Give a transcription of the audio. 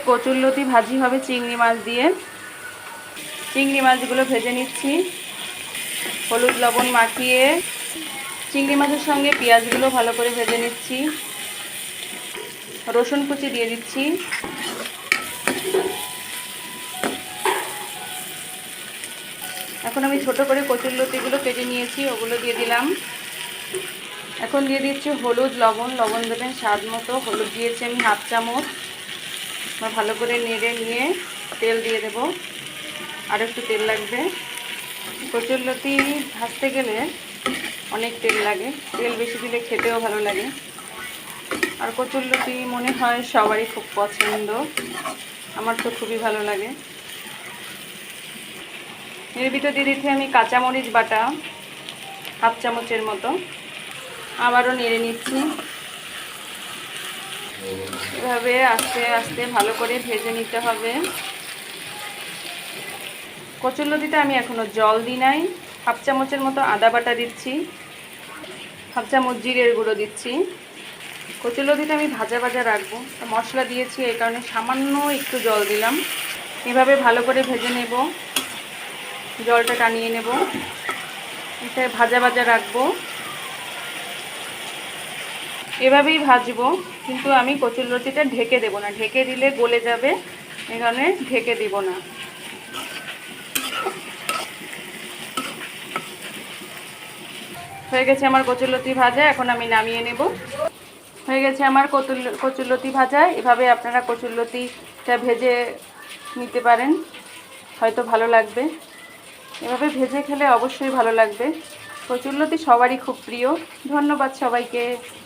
কচুরলতি ভাজি হবে চিংড়ি মাছ দিয়ে। চিংড়ি মাছগুলো ভেজে নিচ্ছি। হলুদ লবণ মাখিয়ে। চিংড়ি মাছের সঙ্গে পেঁয়াজগুলো ভালো করে ভেজে নিচ্ছি। রসুন কুচি দিয়ে দিচ্ছি। এখন আমি ছোট করে কচুরলতিগুলো কেটে নিয়েছি, ওগুলো দিয়ে দিলাম। এখন দিয়ে দিচ্ছি হলুদ লবণ। লবণ দেবেন স্বাদ মতো। হলুদ দিয়েছি আমি হাফ চামচ। ভালো করে নেড়ে নিয়ে তেল দিয়ে দেব। আর একটু তেল লাগবে। কচুরলতি ভাজতে গেলে অনেক তেল লাগে। তেল বেশি দিলে খেতেও ভালো লাগে। আর কচুরলতি মনে হয় সবারই খুব পছন্দ। আমার তো খুবই ভালো লাগে। এর ভিতর দিয়ে আমি কাঁচামরিচ বাটা, হাফ চামচের মতো। আবারও নেড়ে নিচ্ছি। এভাবে আস্তে আস্তে ভালো করে ভেজে নিতে হবে। কচুরলতিতে আমি এখনও জল দিই নাই। হাফ চামচের মতো আদা বাটা দিচ্ছি। হাফ চামচ জিরের গুঁড়ো দিচ্ছি। কচুরলতিটা আমি ভাজা ভাজা রাখব। মশলা দিয়েছি এই কারণে সামান্য একটু জল দিলাম। এভাবে ভালো করে ভেজে নেব। জলটা টানিয়ে নেব। এটা ভাজা ভাজা রাখব। এভাবেই ভাজবো, কিন্তু আমি কচুরলতিটা ঢেকে দেব না। ঢেকে দিলে গলে যাবে কারণে ঢেকে দিব না। হয়ে গেছে আমার কচুরলতি ভাজা, এখন আমি নামিয়ে নেব। হয়ে গেছে আমার কচুর কচুরলতি ভাজা, এভাবে আপনারা কচুরলতিটা ভেজে নিতে পারেন, হয়তো ভালো লাগবে। এভাবে ভেজে খেলে অবশ্যই ভালো লাগবে। কচুরলতি সবারই খুব প্রিয়। ধন্যবাদ সবাইকে।